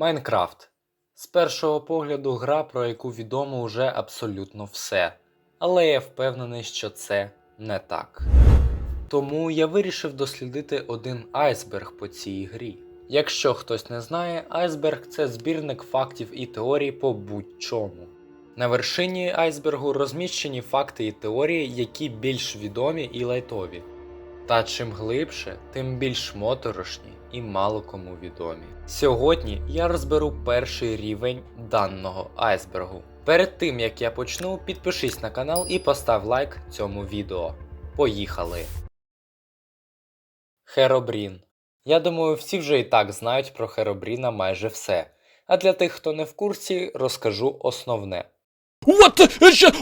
Майнкрафт. З першого погляду гра, про яку відомо уже абсолютно все. Але я впевнений, що це не так. Тому я вирішив дослідити один айсберг по цій грі. Якщо хтось не знає, айсберг це збірник фактів і теорій по будь-чому. На вершині айсбергу розміщені факти і теорії, які більш відомі і лайтові. Та чим глибше, тим більш моторошні і мало кому відомі. Сьогодні я розберу перший рівень даного айсбергу. Перед тим як я почну, підпишись на канал і постав лайк цьому відео. Поїхали! Херобрін. Я думаю, всі вже і так знають про Херобріна майже все. А для тих, хто не в курсі, розкажу основне. О, щ-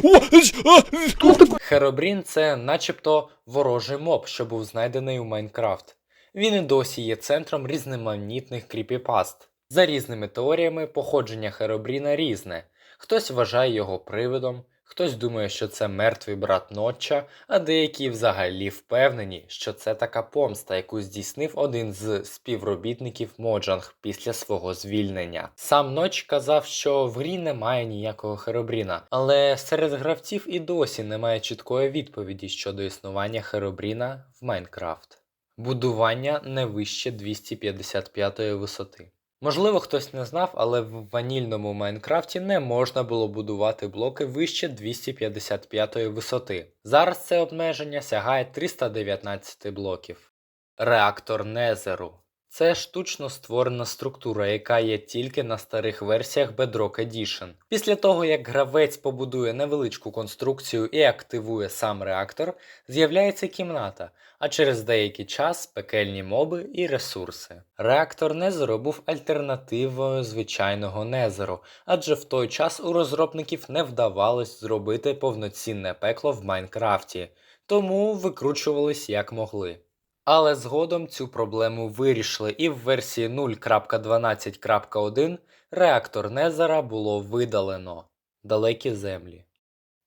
а, Херобрін це начебто ворожий моб, що був знайдений у Майнкрафт. Він і досі є центром різноманітних кріпіпаст. За різними теоріями, походження Херобріна різне. Хтось вважає його привидом, хтось думає, що це мертвий брат Нотча, а деякі взагалі впевнені, що це така помста, яку здійснив один з співробітників Моджанг після свого звільнення. Сам Ноч казав, що в грі немає ніякого Херобріна, але серед гравців і досі немає чіткої відповіді щодо існування Херобріна в Майнкрафт. Будування не вище 255 висоти. Можливо, хтось не знав, але в ванільному Майнкрафті не можна було будувати блоки вище 255 висоти. Зараз це обмеження сягає 319 блоків. Реактор Незеру це штучно створена структура, яка є тільки на старих версіях Bedrock Edition. Після того, як гравець побудує невеличку конструкцію і активує сам реактор, з'являється кімната, а через деякий час пекельні моби і ресурси. Реактор Незеру був альтернативою звичайного Незеру, адже в той час у розробників не вдавалось зробити повноцінне пекло в Майнкрафті, тому викручувались як могли. Але згодом цю проблему вирішили, і в версії 0.12.1 реактор Незера було видалено. Далекі землі.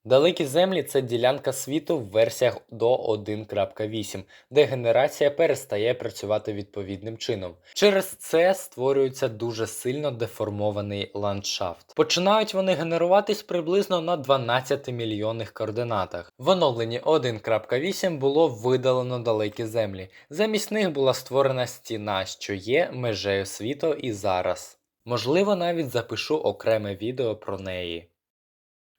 Далекі землі це ділянка світу в версіях до 1.8, де генерація перестає працювати відповідним чином. Через це створюється дуже сильно деформований ландшафт. Починають вони генеруватись приблизно на 12 мільйонних координатах. В оновленні 1.8 було видалено далекі землі. Замість них була створена стіна, що є межею світу і зараз. Можливо, навіть запишу окреме відео про неї.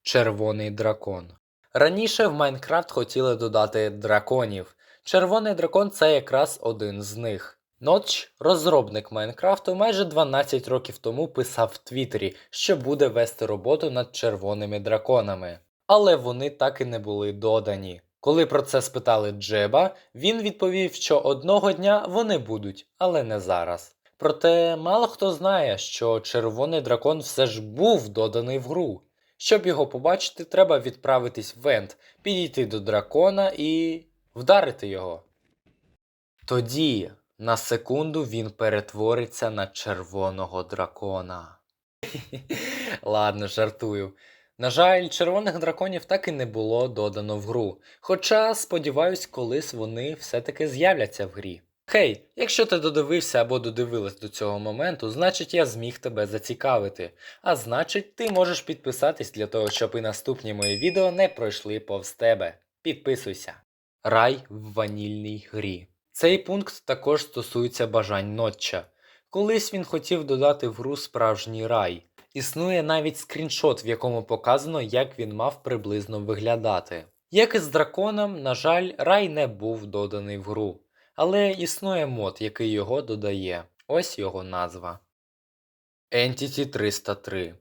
Червоний дракон. Раніше в Майнкрафт хотіли додати драконів. Червоний дракон це якраз один з них. Нотч, розробник Майнкрафту, майже 12 років тому писав в Твіттері, що буде вести роботу над червоними драконами. Але вони так і не були додані. Коли про це спитали Джеба, він відповів, що одного дня вони будуть, але не зараз. Проте мало хто знає, що червоний дракон все ж був доданий в гру. Щоб його побачити, треба відправитись в Вент, підійти до дракона і вдарити його. Тоді на секунду він перетвориться на червоного дракона. Ладно, жартую. На жаль, червоних драконів так і не було додано в гру. Хоча, сподіваюсь, колись вони все-таки з'являться в грі. Хей, якщо ти додивився або додивилась до цього моменту, значить я зміг тебе зацікавити. А значить, ти можеш підписатись для того, щоб і наступні мої відео не пройшли повз тебе. Підписуйся. Рай в ванільній грі. Цей пункт також стосується бажань Нотча. Колись він хотів додати в гру справжній рай. Існує навіть скріншот, в якому показано, як він мав приблизно виглядати. Як і з драконом, на жаль, рай не був доданий в гру. Але існує мод, який його додає. Ось його назва. Entity 303.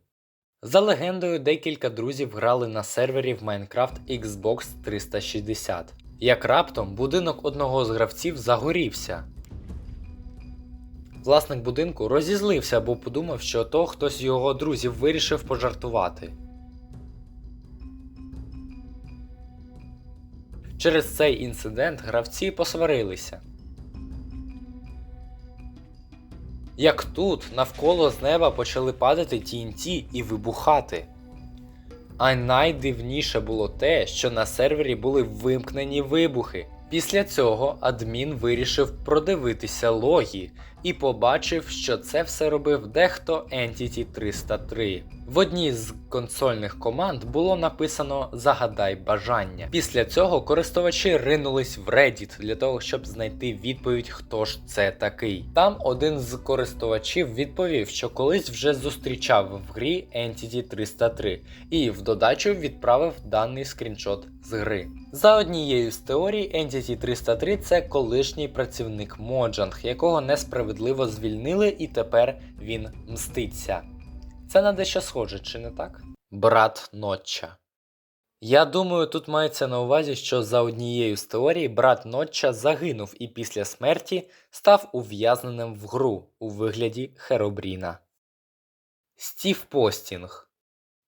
За легендою, декілька друзів грали на сервері в Minecraft Xbox 360. Як раптом будинок одного з гравців загорівся. Власник будинку розізлився, бо подумав, що то хтось з його друзів вирішив пожартувати. Через цей інцидент гравці посварилися. Як тут навколо з неба почали падати TNT і вибухати. А найдивніше було те, що на сервері були вимкнені вибухи. Після цього адмін вирішив продивитися логі. і побачив, що це все робив дехто Entity 303. В одній з консольних команд було написано Загадай бажання. Після цього користувачі ринулись в Reddit для того, щоб знайти відповідь, хто ж це такий. Там один з користувачів відповів, що колись вже зустрічав в грі Entity 303 і в додачу відправив даний скріншот з гри. За однією з теорій, Entity 303 це колишній працівник Mojang, якого несправедливо звільнили, і тепер він мститься. Це на дещо схоже, чи не так? Брат Нотча. Я думаю, тут мається на увазі, що за однією з теорій брат Нотча загинув і після смерті став ув'язненим в гру у вигляді Херобріна. Стів Постінг.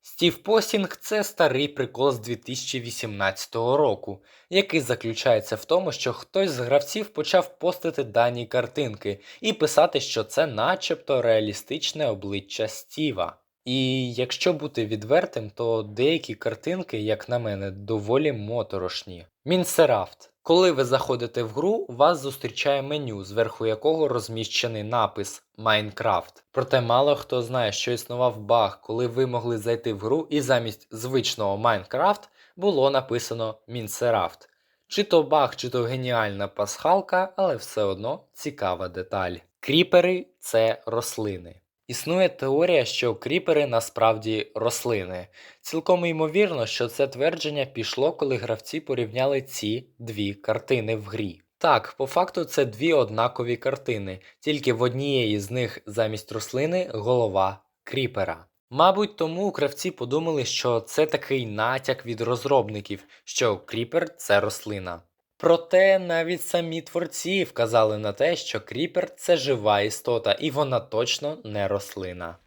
Стів Постінг це старий прикол з 2018 року, який заключається в тому, що хтось з гравців почав постити дані картинки і писати, що це начебто реалістичне обличчя Стіва. І якщо бути відвертим, то деякі картинки, як на мене, доволі моторошні. Мінсерафт. Коли ви заходите в гру, вас зустрічає меню, зверху якого розміщений напис Майнкрафт. Проте мало хто знає, що існував баг, коли ви могли зайти в гру і замість звичного Майнкрафт було написано Мінсерафт. Чи то баг, чи то геніальна пасхалка, але все одно цікава деталь. Кріпери це рослини. Існує теорія, що кріпери насправді рослини. Цілком ймовірно, що це твердження пішло, коли гравці порівняли ці дві картини в грі. Так, по факту це дві однакові картини, тільки в однієї з них замість рослини голова кріпера. Мабуть, тому гравці подумали, що це такий натяк від розробників, що кріпер це рослина. Проте навіть самі творці вказали на те, що кріпер це жива істота, і вона точно не рослина.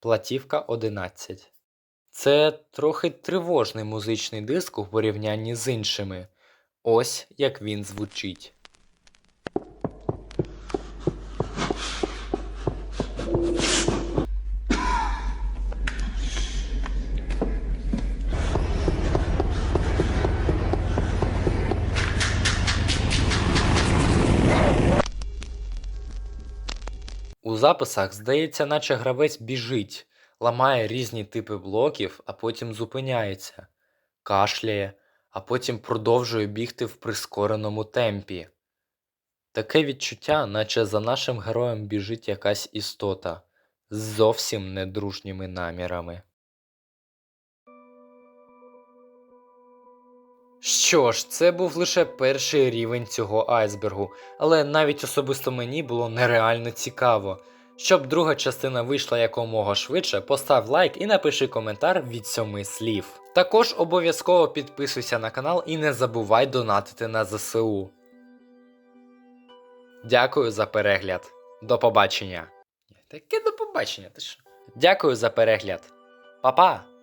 Платівка 11. Це трохи тривожний музичний диск у порівнянні з іншими. Ось як він звучить. У записах здається, наче гравець біжить, ламає різні типи блоків, а потім зупиняється, кашляє, а потім продовжує бігти в прискореному темпі. Таке відчуття, наче за нашим героєм біжить якась істота з зовсім недружніми намірами. Що ж, це був лише перший рівень цього айсбергу, але навіть особисто мені було нереально цікаво. Щоб друга частина вийшла якомога швидше, постав лайк і напиши коментар від сьоми слів. Також обов'язково підписуйся на канал і не забувай донатити на ЗСУ. Дякую за перегляд. До побачення. Таке до побачення, ти що? Дякую за перегляд. Па-па!